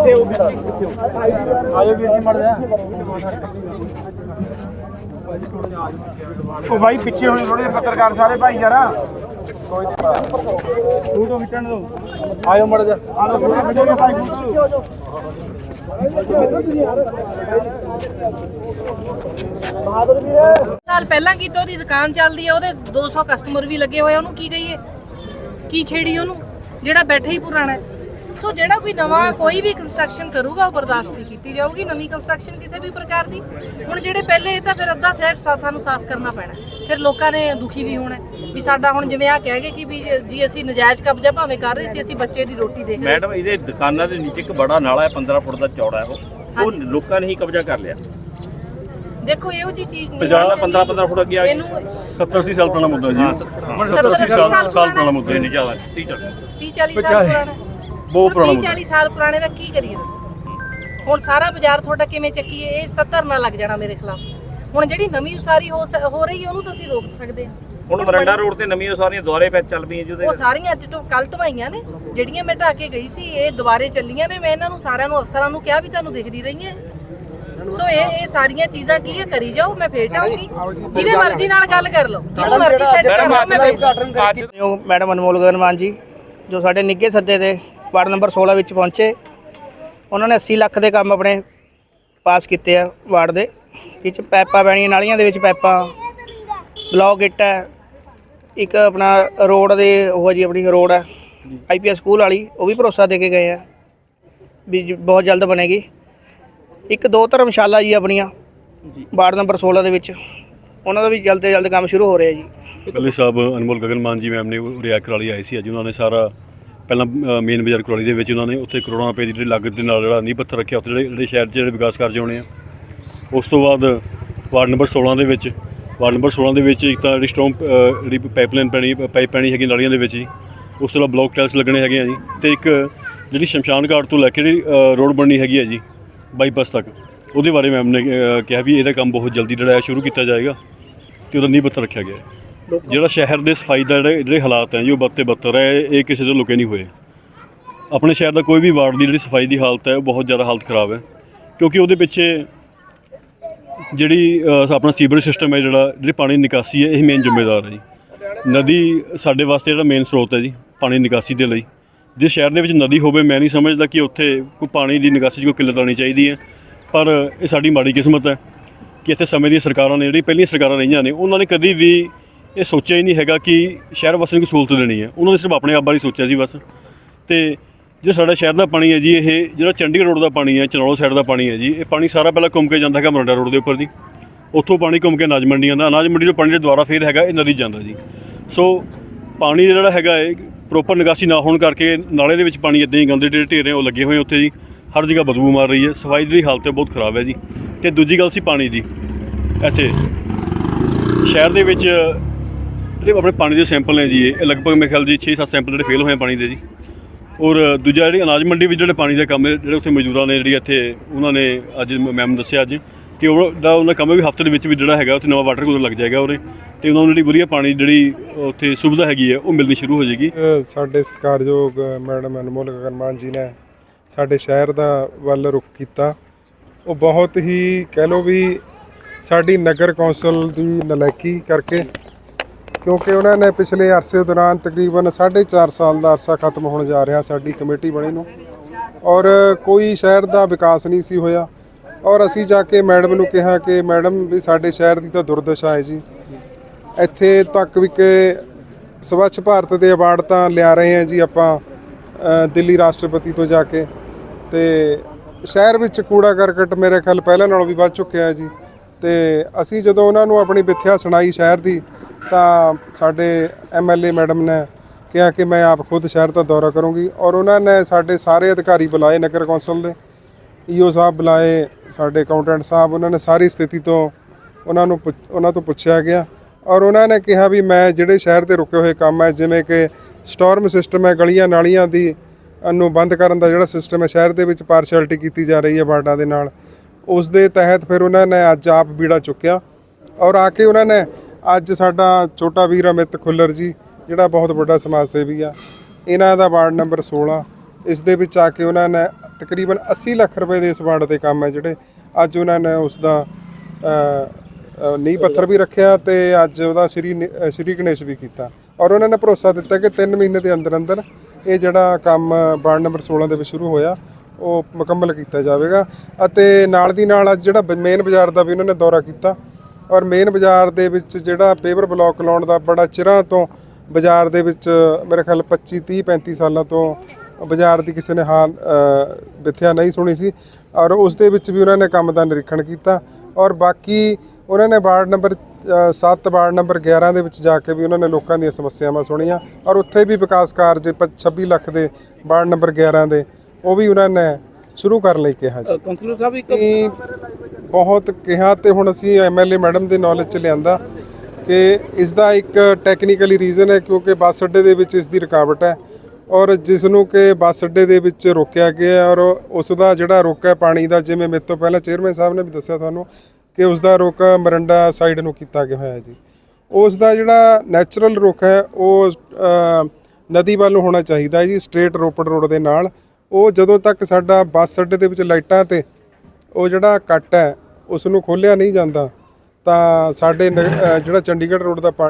ਪਿੱਛੇ ਹੋ ਆਜੋ ਵੀਰ ਜੀ ਮੜ ਜਾ ਉਹ ਭਾਈ ਪਿੱਛੇ ਹੋਣੇ ਥੋੜੇ ਜਿਹੇ ਪੱਤਰਕਾਰ ਸਾਰੇ ਭਾਈ ਯਾਰਾ ਕੋਈ ਫੋਟੋ ਖਿੱਚਣ ਦੋ ਆਇਓ ਮੜ ਜਾ ਆਲੋ ਫੋਟੋ ਖਿੱਚੋ ਭਾਈ। ਫੋਟੋ ਸਾਲ ਪਹਿਲਾਂ ਕੀਤਾ ਉਹਦੀ ਦੁਕਾਨ ਚੱਲਦੀ ਹੈ ਉਹਦੇ 200 ਕਸਟਮਰ ਵੀ ਲੱਗੇ ਹੋਏ ਉਹਨੂੰ ਕੀ ਕਹੀਏ? ਕੀ ਛੇੜੀ ਉਹਨੂੰ? ਜਿਹੜਾ ਬੈਠਾ ਹੀ ਪੁਰਾਣਾ ਹੈ। ਸੋ ਜਿਹੜਾ ਕੋਈ ਨਵਾਂ ਕੋਈ ਵੀ ਕੰਸਟਰਕਸ਼ਨ ਕਰੂਗਾ ਉਹ ਬਰਦਾਸ਼ਤ ਨਹੀਂ ਕੀਤੀ ਜਾਊਗੀ। ਨਵੀਂ ਕੰਸਟਰਕਸ਼ਨ ਕਿਸੇ ਵੀ ਪ੍ਰਕਾਰ ਦੀ। ਹੁਣ ਜਿਹੜੇ ਪਹਿਲੇ ਇਹ ਤਾਂ ਫਿਰ ਅੱਧਾ ਸ਼ਹਿਰ ਸਾਨੂੰ ਸਾਫ਼ ਕਰਨਾ ਪੈਣਾ। ਫਿਰ ਲੋਕਾਂ ਨੇ ਦੁਖੀ ਵੀ ਹੋਣਾ। ਵੀ ਸਾਡਾ ਹੁਣ ਜਿਵੇਂ ਆ ਕਹਿ ਗਏ ਕਿ ਵੀ ਜੀ ਅਸੀਂ ਨਜਾਇਜ਼ ਕਬਜ਼ਾ ਭਾਵੇਂ ਕਰ ਰਹੇ ਸੀ ਅਸੀਂ ਬੱਚੇ ਦੀ ਰੋਟੀ ਦੇਖ ਰਹੇ ਮੈਡਮ ਇਹਦੇ ਦੁਕਾਨਾਂ ਦੇ ਨੀਚੇ ਇੱਕ ਬੜਾ ਨਾਲਾ ਹੈ 15 ਫੁੱਟ ਦਾ ਚੌੜਾ ਹੈ ਉਹ। ਲੋਕਾਂ ਨੇ ਹੀ ਕਬਜ਼ਾ ਕਰ ਲਿਆ। ਦੇਖੋ ਇਹੋ ਜੀ ਚੀਜ਼ ਨਹੀਂ ਹੋਣੀ 15 15 ਫੁੱਟ ਅੱਗੇ ਆ ਇਹਨੂੰ 70 80 ਸਾਲ ਪੁਰਾਣਾ ਮੁੱਦਾ ਜੀ। ਹਾਂ, ਸ- ਹਾਂ। 70 80 ਸਾਲ ਪੁਰਾਣਾ ਮੁੱਦਾ ਨਹੀਂ ਜ਼ਿਆਦਾ 30 ਚੱਲ 30 40 ਸਾਲ ਪੁਰਾਣਾ। ਬਹੁਤ ਪੁਰਾਣਾ 30 40 ਸਾਲ ਪੁਰਾਣੇ ਦਾ ਕੀ ਕਰੀਏ ਦੱਸੋ? ਹੁਣ ਸਾਰਾ ਬਾਜ਼ਾਰ ਤੁਹਾਡਾ ਕਿਵੇਂ ਚੱਕੀਏ? ਇਹ 70 ਨਾ ਲੱਗ ਜਾਣਾ ਮੇਰੇ ਖਿਲਾਫ। ਹੁਣ ਜਿਹੜੀ ਨਵੀਂ ਉਸਾਰੀ ਹੋ ਹੋ ਰਹੀ ਹੈ ਉਹਨੂੰ ਤਾਂ ਅਸੀਂ ਰੋਕ ਸਕਦੇ ਹਾਂ। ਹੁਣ ਮਰੰਡਾ ਰੋਡ ਤੇ ਨਵੀਆਂ ਸਾਰੀਆਂ ਦੁਆਰੇ ਪੈ ਚੱਲ ਪਈਆਂ ਜਿਹਦੇ ਉਹ ਸਾਰੀਆਂ ਅੱਜ ਤੋਂ ਕੱਲ ਢਵਾਈਆਂ ਨੇ ਜਿਹੜੀਆਂ ਮੈਂ ਢਾ ਕੇ ਗਈ ਸੀ ਇਹ ਦੁਬਾਰੇ ਚੱਲੀਆਂ ਨੇ। ਮੈਂ ਇਹਨਾਂ ਨੂੰ ਸਾਰਿਆਂ ਨੂੰ ਅਫਸਰਾਂ ਨੂੰ ਕਿਹਾ ਵੀ ਤੁਹਾਨੂੰ ਦਿਖਦੀ ਰਹੀਆਂ ਸੋ ਇਹ ਇਹ ਸਾਰੀਆਂ ਚੀਜ਼ਾਂ ਕੀ ਹੈ? ਕਰੀ ਜਾਓ ਮੈਂ ਫੇਰ ਆਉਂਗੀ ਜਿਹਦੇ ਮਰਜ਼ੀ ਨਾਲ ਗੱਲ ਕਰ ਲਓ। ਜਿਹਨੂੰ ਮਰਜ਼ੀ ਸੈੱਟ ਕਰ ਲਓ ਮੈਂ ਮੈਡਮ ਅਨਮੋਲ ਗਗਨਮਾਨ ਜੀ ਜੋ ਸਾਡੇ ਨਿੱਘੇ ਸੱਦੇ ਦੇ ਵਾਰਡ ਨੰਬਰ 16 ਵਿੱਚ ਪਹੁੰਚੇ। ਉਹਨਾਂ ਨੇ 80 ਲੱਖ ਦੇ ਕੰਮ ਆਪਣੇ ਪਾਸ ਕੀਤੇ ਆ ਵਾਰਡ ਦੇ। ਇਹ ਚ ਪੈਪਾਂ ਪੈਣੀਆਂ ਨਾਲੀਆਂ ਦੇ ਵਿੱਚ ਪੈਪਾਂ। ਬਲੌਕ ਇੱਟ ਹੈ। ਇੱਕ ਆਪਣਾ ਰੋਡ ਦੇ ਉਹ ਜੀ ਆਪਣੀ ਰੋਡ ਹੈ। ਆਈਪੀਐਸ ਸਕੂਲ ਵਾਲੀ ਉਹ ਵੀ ਭਰੋਸਾ ਦੇ ਕੇ ਗਏ ਆ ਵੀ ਜੀ ਬਹੁਤ ਜਲਦ ਬਣੇਗੀ। ਇੱਕ ਦੋ ਧਰਮਸ਼ਾਲਾ ਜੀ ਆਪਣੀਆਂ ਵਾਰਡ ਨੰਬਰ 16 ਦੇ ਵਿੱਚ। ਉਹਨਾਂ ਦਾ ਵੀ ਜਲਦ ਤੋਂ ਜਲਦ ਕੰਮ ਸ਼ੁਰੂ ਹੋ ਰਿਹਾ ਜੀ। ਪਹਿਲੇ ਸਾਹਿਬ ਅਨਮੋਲ ਗਗਨਮਾਨ ਜੀ ਮੈਮ ਨੇ ਰਿਆਕ ਕਰਾਲੀ ਆਏ ਸੀ। ਅੱਜ ਉਹਨਾਂ ਨੇ ਸਾਰਾ ਪਹਿਲਾਂ ਮੇਨ ਬਾਜ਼ਾਰ ਕਰਾਲੀ ਦੇ ਵਿੱਚ ਉਹਨਾਂ ਨੇ ਉੱਥੇ ਕਰੋੜਾਂ ਰੁਪਏ ਦੀ ਜਿਹੜੀ ਲਾਗਤ ਦੇ ਨਾਲ ਜਿਹੜਾ ਨੀਂਹ ਪੱਥਰ ਰੱਖਿਆ, ਉੱਥੇ ਜਿਹੜੇ ਜਿਹੜੇ ਸ਼ਹਿਰ 'ਚ ਜਿਹੜੇ ਵਿਕਾਸ ਕਾਰਜ ਹੋਣੇ ਆ। ਉਸ ਤੋਂ ਬਾਅਦ ਵਾਰਡ ਨੰਬਰ 16 ਦੇ ਵਿੱਚ, ਵਾਰਡ ਨੰਬਰ 16 ਦੇ ਵਿੱਚ ਇੱਕ ਤਾਂ ਜਿਹੜੀ ਸਟਰੋਂਗ ਜਿਹੜੀ ਪਾਈਪਲਾਈਨ ਪੈਣੀ ਪਾਈਪ ਪੈਣੀ ਹੈਗੀ ਨਾਲੀਆਂ ਦੇ ਵਿੱਚ ਜੀ, ਉਸ ਤੋਂ ਬਾਅਦ ਬਲੌਕ ਟਾਈਲਸ ਲੱਗਣੇ ਹੈਗੇ ਆ ਜੀ, ਤੇ ਇੱਕ ਜਿਹੜੀ ਸ਼ਮਸ਼ਾਨ ਘਾਟ ਤੋਂ ਲੈ ਕੇ ਜਿਹੜੀ ਰੋਡ ਬਣਨੀ ਹੈਗੀ ਹੈ ਜੀ ਬਾਈਪਾਸ ਤੱਕ, ਉਹਦੇ ਬਾਰੇ ਮੈਮ ਨੇ ਕਿਹਾ ਵੀ ਇਹਦਾ ਕੰਮ ਬਹੁਤ ਜਲਦੀ ਜਿਹੜਾ ਸ਼ੁਰੂ ਕੀਤਾ ਜਾਏਗਾ, ਤੇ ਉਹਦਾ ਨੀਂਹ ਪੱਥਰ ਰੱਖਿਆ ਗਿਆ ਹੈ। ਜਿਹੜਾ ਸ਼ਹਿਰ ਦੇ ਸਫ਼ਾਈ ਦਾ ਜਿਹੜੇ ਜਿਹੜੇ ਹਾਲਾਤ ਹੈ, ਜੀ ਉਹ ਬੱਤੇ ਬੱਤਰ ਹੈ, ਇਹ ਕਿਸੇ ਤੋਂ ਲੁਕੇ ਨਹੀਂ ਹੋਏ। ਆਪਣੇ ਸ਼ਹਿਰ ਦਾ ਕੋਈ ਵੀ ਵਾਰਡ ਦੀ ਜਿਹੜੀ ਸਫ਼ਾਈ ਦੀ ਹਾਲਤ ਹੈ, ਉਹ ਬਹੁਤ ਜ਼ਿਆਦਾ ਹਾਲਤ ਖਰਾਬ ਹੈ। ਕਿਉਂਕਿ ਉਹਦੇ ਪਿੱਛੇ ਜਿਹੜੀ ਆਪਣਾ ਸੀਵਰੇਜ ਸਿਸਟਮ ਹੈ, ਜਿਹੜਾ, ਜਿਹੜੀ ਪਾਣੀ ਦੀ ਨਿਕਾਸੀ ਹੈ, ਇਹ ਮੇਨ ਜ਼ਿੰਮੇਦਾਰ ਹੈ ਜੀ। ਨਦੀ ਸਾਡੇ ਵਾਸਤੇ ਜਿਹੜਾ ਮੇਨ ਸਰੋਤ ਹੈ ਜੀ, ਪਾਣੀ ਦੀ ਨਿਕਾਸੀ ਦੇ ਲਈ। ਜੇ ਸ਼ਹਿਰ ਦੇ ਵਿੱਚ ਨਦੀ ਹੋਵੇ, ਮੈਂ ਨਹੀਂ ਸਮਝਦਾ ਕਿ ਉੱਥੇ ਕੋਈ ਪਾਣੀ ਦੀ ਨਿਕਾਸੀ 'ਚ ਕੋਈ ਕਿੱਲਤ ਆਉਣੀ ਚਾਹੀਦੀ ਹੈ। ਪਰ ਇਹ ਸਾਡੀ ਮਾੜੀ ਕਿਸਮਤ ਹੈ ਕਿ ਇੱਥੇ ਸਮੇਂ ਦੀਆਂ ਸਰਕਾਰਾਂ ਨੇ, ਜਿਹੜੀ ਪਹਿਲੀਆਂ ਸਰਕਾਰਾਂ ਰਹੀਆਂ ਨੇ, ਉਹਨਾਂ ਨੇ ਕਦੀ ਵੀ ਇਹ ਸੋਚਿਆ ਹੀ ਨਹੀਂ ਹੈਗਾ ਕਿ ਸ਼ਹਿਰ ਵਾਸੀਆਂ ਨੂੰ ਕੋਈ ਸਹੂਲਤ ਦੇਣੀ ਹੈ। ਉਹਨਾਂ ਨੇ ਸਿਰਫ ਆਪਣੇ ਆਪ ਬਾਰੇ ਸੋਚਿਆ ਸੀ ਬਸ। ਤੇ ਜਿਹੜਾ ਸਾਡਾ ਸ਼ਹਿਰ ਦਾ ਪਾਣੀ ਹੈ ਜੀ, ਇਹ ਜਿਹੜਾ ਚੰਡੀਗੜ੍ਹ ਰੋਡ ਦਾ ਪਾਣੀ ਹੈ, ਚਨੌਲ ਸਾਈਡ ਦਾ ਪਾਣੀ ਹੈ ਜੀ, ਇਹ ਪਾਣੀ ਸਾਰਾ ਪਹਿਲਾਂ ਘੁੰਮ ਕੇ ਜਾਂਦਾ ਹੈਗਾ ਮਰੰਡਾ ਰੋਡ ਦੇ ਉੱਪਰ ਦੀ ਉੱਥੋਂ ਪਾਣੀ ਘੁੰਮ ਕੇ ਅਨਾਜ ਮੰਡੀ ਦਾ, ਅਨਾਜ ਮੰਡੀ ਤੋਂ ਪਾਣੀ ਦੇ ਦੁਆਰਾ ਫੇਰ ਹੈਗਾ, ਇਹ ਨਦੀ ਜਾਂਦਾ ਜੀ। ਸੋ ਪਾਣੀ ਜਿਹੜਾ ਹੈਗਾ ਇਹ ਪ੍ਰੋਪਰ ਨਿਕਾਸੀ ਨਾ ਹੋਣ ਕਰਕੇ ਨਾਲੇ ਦੇ ਵਿੱਚ ਪਾਣੀ ਇਦਾਂ ਹੀ ਗੰਦੇ ਜਿਹੜੇ ਢੇਰੇ ਉਹ ਲੱਗੇ ਹੋਏ ਉੱਥੇ ਜੀ। ਹਰ ਜਗ੍ਹਾ ਬਦਬੂ ਮਾਰ ਰਹੀ ਹੈ, ਸਫ਼ਾਈ ਦੀ ਹਾਲਤ ਬਹੁਤ ਖਰਾਬ ਹੈ ਜੀ। ਤੇ ਦੂਜੀ ਗੱਲ ਸੀ ਪਾਣੀ ਦੀ। ਇੱਥੇ ਸ਼ਹਿਰ ਦੇ ਵਿੱਚ ਜਿਹੜੇ ਆਪਣੇ ਪਾਣੀ ਦੇ ਸੈਂਪਲ ਨੇ ਜੀ ਇਹ। ਲਗਭਗ ਮੇਰੇ ਖਿਆਲ ਜੀ 6-7 ਸੈਂਪਲ ਜਿਹੜੇ ਫੇਲ ਹੋਏ ਪਾਣੀ ਦੇ ਜੀ। ਔਰ ਦੂਜਾ ਜਿਹੜੀ ਅਨਾਜ ਮੰਡੀ ਵਿੱਚ ਜਿਹੜੇ ਪਾਣੀ ਦੇ ਕੰਮ ਹੈ ਜਿਹੜੇ ਉੱਥੇ ਮਜ਼ਦੂਰਾਂ ਨੇ, ਜਿਹੜੀ ਇੱਥੇ ਉਹਨਾਂ ਨੇ ਅੱਜ ਮੈਮ ਦੱਸਿਆ ਅੱਜ ਕਿ ਉਹਦਾ ਉਹਨਾਂ ਕੰਮ ਵੀ ਹਫ਼ਤੇ ਦੇ ਵਿੱਚ ਵੀ ਜਿਹੜਾ ਹੈਗਾ, ਉੱਥੇ ਨਵਾਂ ਵਾਟਰ ਕੂਲਰ ਲੱਗ ਜਾਏਗਾ ਉਹਦੇ ਤੇ ਉਹਨਾਂ ਨੂੰ ਜਿਹੜੀ ਵਧੀਆ ਪਾਣੀ ਜਿਹੜੀ ਉੱਥੇ ਸੁਵਿਧਾ ਹੈਗੀ ਹੈ, ਉਹ ਮਿਲਣੀ ਸ਼ੁਰੂ ਹੋ ਜਾਏਗੀ। ਸਾਡੇ ਸਤਿਕਾਰਯੋਗ ਮੈਡਮ ਅਨਮੋਲ ਗਗਨਮਾਨ ਜੀ ਨੇ ਸਾਡੇ ਸ਼ਹਿਰ ਦਾ ਵੱਲ ਰੁਖ ਕੀਤਾ। ਉਹ ਬਹੁਤ ਹੀ ਕਹਿ ਲੋ ਵੀ ਸਾਡੀ ਨਗਰ ਕੌਂਸਲ ਦੀ ਨਲਾਇਕੀ ਕਰਕੇ ਕਿਉਂਕਿ ਉਹਨਾਂ ਨੇ ਪਿਛਲੇ ਅਰਸੇ ਦੌਰਾਨ ਤਕਰੀਬਨ 4.5 ਸਾਲ ਦਾ ਅਰਸਾ ਖਤਮ ਹੋਣ ਜਾ ਰਿਹਾ ਸਾਡੀ ਕਮੇਟੀ ਬਣੀ ਨੂੰ। ਔਰ ਕੋਈ ਸ਼ਹਿਰ ਦਾ ਵਿਕਾਸ ਨਹੀਂ ਸੀ ਹੋਇਆ। ਔਰ ਅਸੀਂ ਜਾ ਕੇ ਮੈਡਮ ਨੂੰ ਕਿਹਾ ਕਿ ਮੈਡਮ ਵੀ ਸਾਡੇ ਸ਼ਹਿਰ ਦੀ ਤਾਂ ਦੁਰਦਸ਼ਾ ਹੈ ਜੀ। ਇੱਥੇ ਤੱਕ ਵੀ ਕਿ ਸਵੱਛ ਭਾਰਤ ਦੇ ਅਵਾਰਡ ਤਾਂ ਲਿਆ ਰਹੇ ਹਾਂ ਜੀ ਆਪਾਂ ਦਿੱਲੀ ਰਾਸ਼ਟਰਪਤੀ ਤੋਂ ਜਾ ਕੇ। ਤੇ ਸ਼ਹਿਰ ਵਿੱਚ ਕੂੜਾ ਕਰਕਟ ਮੇਰੇ ਖਿਆਲ ਪਹਿਲਾਂ ਨਾਲੋਂ ਵੀ ਵੱਧ ਚੁੱਕਿਆ ਹੈ ਜੀ। ਤੇ ਅਸੀਂ ਜਦੋਂ ਉਹਨਾਂ ਨੂੰ ਆਪਣੀ ਮਿੱਥਿਆ ਸੁਣਾਈ ਸ਼ਹਿਰ ਦੀ ਤਾਂ ਸਾਡੇ ਐਮਐਲਏ ਮੈਡਮ ਨੇ ਕਿਹਾ ਕਿ ਮੈਂ ਆਪ ਖੁਦ ਸ਼ਹਿਰ ਦਾ ਦੌਰਾ ਕਰੂੰਗੀ ਔਰ ਉਹਨਾਂ ਨੇ ਸਾਡੇ ਸਾਰੇ ਅਧਿਕਾਰੀ ਬੁਲਾਏ ਨਗਰ ਕੌਂਸਲ ਦੇ। ਈਓ ਸਾਹਿਬ ਬੁਲਾਏ, ਸਾਡੇ ਅਕਾਊਂਟੈਂਟ ਸਾਹਿਬ, ਉਹਨਾਂ ਨੇ ਸਾਰੀ ਸਥਿਤੀ ਤੋਂ ਉਹਨਾਂ ਨੂੰ ਪੁੱਛ- ਉਹਨਾਂ ਤੋਂ ਪੁੱਛਿਆ ਗਿਆ ਔਰ ਉਹਨਾਂ ਨੇ ਕਿਹਾ ਵੀ ਮੈਂ ਜਿਹੜੇ ਸ਼ਹਿਰ ਤੇ ਰੁਕੇ ਹੋਏ ਕੰਮ ਹੈ, ਜਿਵੇਂ ਕਿ ਸਟਾਰਮ ਸਿਸਟਮ ਹੈ, ਗਲੀਆਂ ਨਾਲੀਆਂ ਦੀ ਨੂੰ ਬੰਦ ਕਰਨ ਦਾ ਜਿਹੜਾ ਸਿਸਟਮ ਹੈ, ਸ਼ਹਿਰ ਦੇ ਵਿੱਚ ਪਾਰਸ਼ੈਲਿਟੀ ਕੀਤੀ ਜਾ ਰਹੀ ਹੈ ਵਾਰਡਾਂ ਦੇ ਨਾਲ, ਉਸ ਦੇ ਤਹਿਤ ਫਿਰ ਉਹਨਾਂ ਨੇ ਅੱਜ ਆਪ ਬੀੜਾ ਚੁੱਕਿਆ ਔਰ ਆ ਕੇ ਉਹਨਾਂ ਨੇ ਅੱਜ ਸਾਡਾ ਛੋਟਾ ਵੀਰ ਅਮਿਤ ਖੁੱਲਰ ਜੀ ਜਿਹੜਾ ਬਹੁਤ ਵੱਡਾ ਸਮਾਜ ਸੇਵੀ ਆ ਇਹਨਾਂ ਦਾ ਵਾਰਡ ਨੰਬਰ 16 ਇਸ ਦੇ ਵਿੱਚ ਆ ਕੇ ਉਹਨਾਂ ਨੇ ਤਕਰੀਬਨ 80 ਲੱਖ ਰੁਪਏ ਦੇ ਇਸ ਵਾਰਡ ਦੇ ਕੰਮ ਹੈ ਜਿਹੜੇ ਅੱਜ ਉਹਨਾਂ ਨੇ ਉਸ ਦਾ ਅ, ਨੀਂਹ ਪੱਥਰ ਵੀ ਰੱਖਿਆ ਤੇ ਅੱਜ ਉਹਦਾ ਸ੍ਰੀ ਸ੍ਰੀ ਗਣੇਸ਼ ਵੀ ਕੀਤਾ। ਔਰ ਉਹਨਾਂ ਨੇ ਭਰੋਸਾ ਦਿੱਤਾ ਕਿ 3 ਮਹੀਨੇ ਦੇ ਅੰਦਰ ਅੰਦਰ ਇਹ ਜਿਹੜਾ ਕੰਮ ਵਾਰਡ ਨੰਬਰ 16 ਦੇ ਵਿੱਚ ਸ਼ੁਰੂ ਹੋਇਆ ਉਹ ਮੁਕੰਮਲ ਕੀਤਾ ਜਾਵੇਗਾ। ਅਤੇ ਨਾਲ ਦੀ ਨਾਲ ਅੱਜ ਜਿਹੜਾ ਮੇਨ ਬਾਜ਼ਾਰ ਦਾ ਵੀ ਉਹਨਾਂ ਨੇ ਦੌਰਾ ਕੀਤਾ ਔਰ ਮੇਨ ਬਾਜ਼ਾਰ ਦੇ ਵਿੱਚ ਜਿਹੜਾ ਪੇਵਰ ਬਲਾਕ ਲਾਉਣ ਦਾ ਬੜਾ ਚਿਰਾਂ ਤੋਂ ਬਾਜ਼ਾਰ ਦੇ ਵਿੱਚ ਮੇਰੇ ਖਿਆਲ 25 30 35 ਸਾਲਾਂ ਤੋਂ ਬਾਜ਼ਾਰ ਦੀ ਕਿਸੇ ਨੇ ਹਾਲ ਵਿਥਿਆ ਨਹੀਂ ਸੁਣੀ ਸੀ ਔਰ ਉਸ ਦੇ ਵਿੱਚ ਵੀ ਉਹਨਾਂ ਨੇ ਕੰਮ ਦਾ ਨਿਰੀਖਣ ਕੀਤਾ ਔਰ ਬਾਕੀ ਉਹਨਾਂ ਨੇ ਵਾਰਡ ਨੰਬਰ 7 ਵਾਰਡ ਨੰਬਰ 11 ਦੇ ਵਿੱਚ ਜਾ ਕੇ ਵੀ ਉਹਨਾਂ ਨੇ ਲੋਕਾਂ ਦੀਆਂ ਸਮੱਸਿਆਵਾਂ ਸੁਣੀਆਂ ਔਰ ਉੱਥੇ ਵੀ ਵਿਕਾਸ ਕਾਰਜ ਪ- 26 ਲੱਖ ਦੇ ਵਾਰਡ ਨੰਬਰ 11 ਦੇ ਉਹ ਵੀ ਉਹਨਾਂ ਨੇ ਸ਼ੁਰੂ ਕਰਨ ਲਈ ਕਿਹਾ ਜੀ। ਕਾਉਂਸਲਰ ਸਾਹਿਬ ਇੱਕ ਬਹੁਤ ਕਿਹਾ ਤੇ ਹੁਣ ਅਸੀਂ ਐਮਐਲਏ ਮੈਡਮ ਦੇ ਨੌਲੇਜ ਚ ਲਿਆਂਦਾ ਕਿ ਇਸ ਦਾ ਇੱਕ ਟੈਕਨੀਕਲੀ ਰੀਜ਼ਨ ਹੈ ਕਿਉਂਕਿ ਬੱਸ ਅੱਡੇ ਦੇ ਵਿੱਚ ਇਸ ਦੀ ਰੁਕਾਵਟ ਹੈ ਔਰ ਜਿਸ ਨੂੰ ਕਿ ਬੱਸ ਅੱਡੇ ਦੇ ਵਿੱਚ ਰੋਕਿਆ ਗਿਆ ਔਰ ਉਸ ਦਾ ਜਿਹੜਾ ਰੁੱਖ ਹੈ ਪਾਣੀ ਦਾ, ਜਿਵੇਂ ਮੇਰੇ ਤੋਂ ਪਹਿਲਾਂ ਚੇਅਰਮੈਨ ਸਾਹਿਬ ਨੇ ਵੀ ਦੱਸਿਆ ਤੁਹਾਨੂੰ ਕਿ ਉਸ ਦਾ ਰੁੱਖ ਮਰੰਡਾ ਸਾਈਡ ਨੂੰ ਕੀਤਾ ਗਿਆ ਹੋਇਆ ਹੈ ਜੀ। ਉਸ ਦਾ ਜਿਹੜਾ ਨੈਚੁਰਲ ਰੁੱਖ ਹੈ, ਉਹ ਨਦੀ ਵੱਲ ਹੋਣਾ ਚਾਹੀਦਾ ਜੀ ਸਟ੍ਰੇਟ ਰੋਪੜ ਰੋਡ ਦੇ ਨਾਲ। ਉਹ ਜਦੋਂ ਤੱਕ ਸਾਡਾ ਬੱਸ ਅੱਡੇ ਦੇ ਵਿੱਚ ਲਾਈਟਾਂ ਤੇ ਉਹ ਜਿਹੜਾ ਕੱਟ ਹੈ ਉਸ ਨੂੰ ਖੋਲਿਆ ਨਹੀਂ ਜਾਂਦਾ ਤਾਂ ਸਾਡੇ ਨ- ਜਿਹੜਾ ਚੰਡੀਗੜ੍ਹ ਰੋਡ ਦਾ ਪਾਣੀ